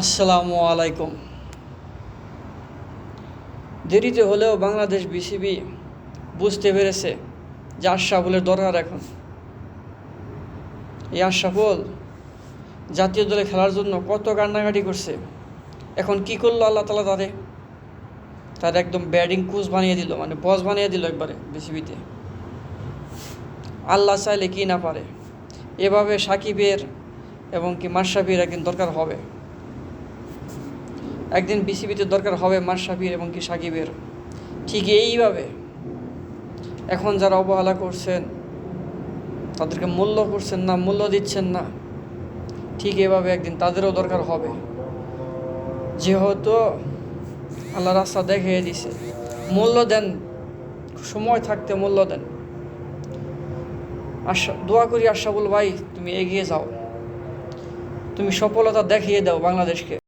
আসসালামু আলাইকুম। দেরিতে হলেও বাংলাদেশ বিসিবি বুঝতে পেরেছে যে আশরাফুলের দরকার এখন। এই আশরাফুল জাতীয় দলে খেলার জন্য কত কান্নাকাটি করছে। এখন কি করল আল্লাহ তালা তাদের? তার একদম ব্যাটিং কোচ বানিয়ে দিল মানে বস বানিয়ে দিল একবারে বিসিবিতে। আল্লাহ চাইলে কি না পারে। এভাবে সাকিবের এবং কি মাশরাফির একদিন দরকার হবে। একদিন বিসিবিতে দরকার হবে মাশরাফির এবং কি সাকিবের। ঠিক এইভাবে এখন যারা অবহেলা করছেন, তাদেরকে মূল্য করছেন না, মূল্য দিচ্ছেন না, ঠিক এভাবে একদিন তাদেরও দরকার হবে। যেহেতু আল্লাহ রাস্তা দেখিয়ে দিছে মূল্য দেন, সময় থাকতে মূল্য দেন। আশা, দোয়া করি আশাবুল ভাই, তুমি এগিয়ে যাও। তুমি সফলতা দেখিয়ে দাও বাংলাদেশকে।